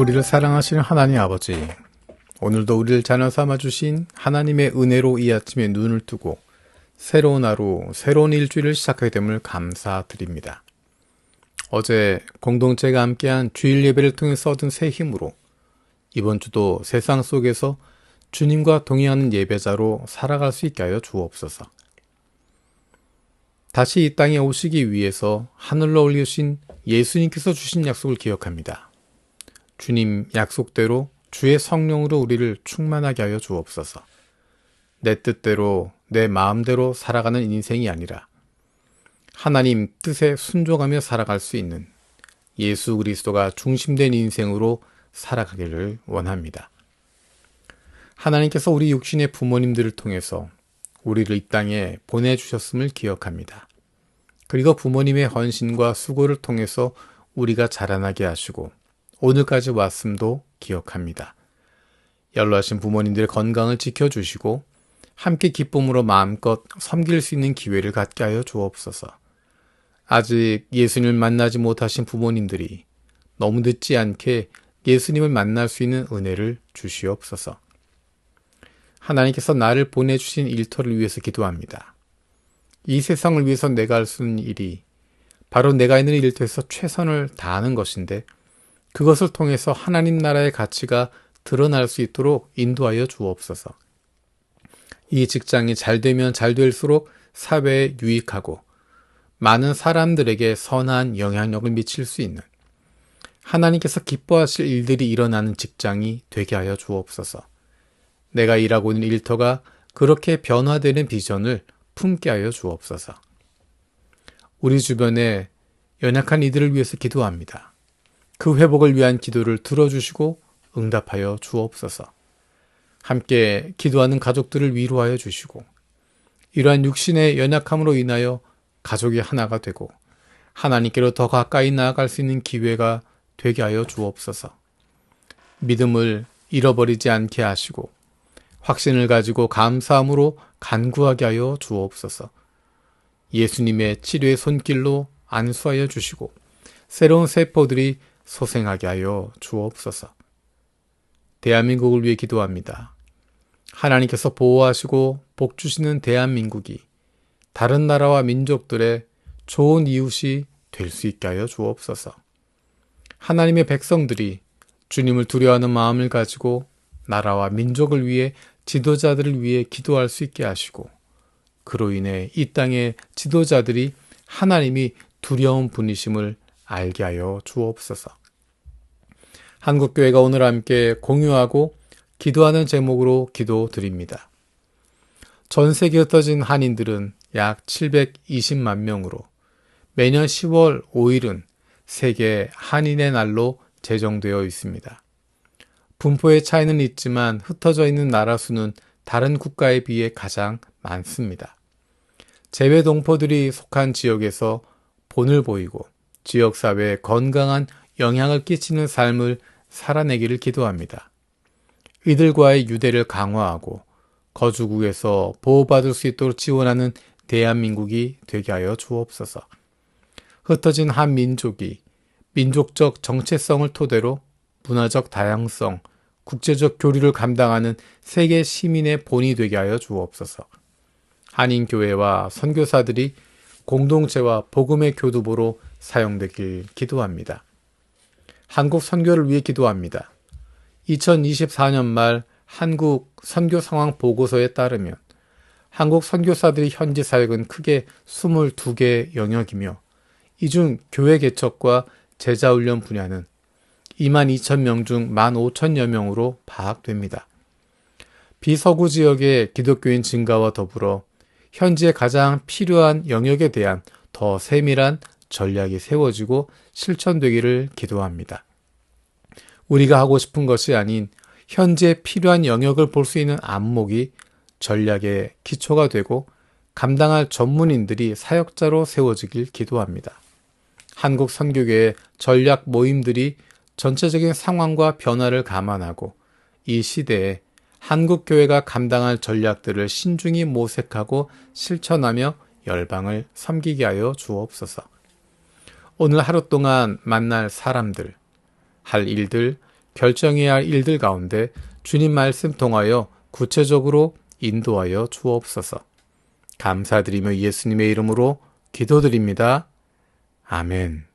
우리를 사랑하시는 하나님 아버지, 오늘도 우리를 자녀 삼아 주신 하나님의 은혜로 이 아침에 눈을 뜨고 새로운 하루, 새로운 일주일을 시작하게 됨을 감사드립니다. 어제 공동체가 함께한 주일 예배를 통해서 얻은 새 힘으로 이번 주도 세상 속에서 주님과 동행하는 예배자로 살아갈 수 있게 하여 주옵소서. 다시 이 땅에 오시기 위해서 하늘로 올리신 예수님께서 주신 약속을 기억합니다. 주님 약속대로 주의 성령으로 우리를 충만하게 하여 주옵소서. 내 뜻대로, 내 마음대로 살아가는 인생이 아니라 하나님 뜻에 순종하며 살아갈 수 있는 예수 그리스도가 중심된 인생으로 살아가기를 원합니다. 하나님께서 우리 육신의 부모님들을 통해서 우리를 이 땅에 보내주셨음을 기억합니다. 그리고 부모님의 헌신과 수고를 통해서 우리가 자라나게 하시고 오늘까지 왔음도 기억합니다. 연로하신 부모님들의 건강을 지켜주시고 함께 기쁨으로 마음껏 섬길 수 있는 기회를 갖게 하여 주옵소서. 아직 예수님을 만나지 못하신 부모님들이 너무 늦지 않게 예수님을 만날 수 있는 은혜를 주시옵소서. 하나님께서 나를 보내주신 일터를 위해서 기도합니다. 이 세상을 위해서 내가 할 수 있는 일이 바로 내가 있는 일터에서 최선을 다하는 것인데 그것을 통해서 하나님 나라의 가치가 드러날 수 있도록 인도하여 주옵소서. 이 직장이 잘 되면 잘 될수록 사회에 유익하고 많은 사람들에게 선한 영향력을 미칠 수 있는 하나님께서 기뻐하실 일들이 일어나는 직장이 되게 하여 주옵소서. 내가 일하고 있는 일터가 그렇게 변화되는 비전을 품게 하여 주옵소서. 우리 주변에 연약한 이들을 위해서 기도합니다. 그 회복을 위한 기도를 들어주시고 응답하여 주옵소서. 함께 기도하는 가족들을 위로하여 주시고 이러한 육신의 연약함으로 인하여 가족이 하나가 되고 하나님께로 더 가까이 나아갈 수 있는 기회가 되게 하여 주옵소서. 믿음을 잃어버리지 않게 하시고 확신을 가지고 감사함으로 간구하게 하여 주옵소서. 예수님의 치료의 손길로 안수하여 주시고 새로운 세포들이 소생하게 하여 주옵소서. 대한민국을 위해 기도합니다. 하나님께서 보호하시고 복 주시는 대한민국이 다른 나라와 민족들의 좋은 이웃이 될 수 있게 하여 주옵소서. 하나님의 백성들이 주님을 두려워하는 마음을 가지고 나라와 민족을 위해 지도자들을 위해 기도할 수 있게 하시고 그로 인해 이 땅의 지도자들이 하나님이 두려운 분이심을 알게 하여 주옵소서. 한국교회가 오늘 함께 공유하고 기도하는 제목으로 기도 드립니다. 전 세계에 흩어진 한인들은 약 720만 명으로 매년 10월 5일은 세계 한인의 날로 제정되어 있습니다. 분포의 차이는 있지만 흩어져 있는 나라 수는 다른 국가에 비해 가장 많습니다. 재외 동포들이 속한 지역에서 본을 보이고 지역사회에 건강한 영향을 끼치는 삶을 살아내기를 기도합니다. 이들과의 유대를 강화하고 거주국에서 보호받을 수 있도록 지원하는 대한민국이 되게 하여 주옵소서. 흩어진 한 민족이 민족적 정체성을 토대로 문화적 다양성, 국제적 교류를 감당하는 세계 시민의 본이 되게 하여 주옵소서. 한인교회와 선교사들이 공동체와 복음의 교두보로 사용되길 기도합니다. 한국 선교를 위해 기도합니다. 2024년 말 한국 선교 상황 보고서에 따르면 한국 선교사들이 현지 사역은 크게 22개 영역이며 이 중 교회 개척과 제자 훈련 분야는 2만 2천 명 중 1만 5천여 명으로 파악됩니다. 비서구 지역의 기독교인 증가와 더불어 현지에 가장 필요한 영역에 대한 더 세밀한 전략이 세워지고 실천되기를 기도합니다. 우리가 하고 싶은 것이 아닌 현재 필요한 영역을 볼 수 있는 안목이 전략의 기초가 되고 감당할 전문인들이 사역자로 세워지길 기도합니다. 한국 선교계의 전략 모임들이 전체적인 상황과 변화를 감안하고 이 시대에 한국 교회가 감당할 전략들을 신중히 모색하고 실천하며 열방을 섬기게 하여 주옵소서. 오늘 하루 동안 만날 사람들, 할 일들, 결정해야 할 일들 가운데 주님 말씀 통하여 구체적으로 인도하여 주옵소서. 감사드리며 예수님의 이름으로 기도드립니다. 아멘.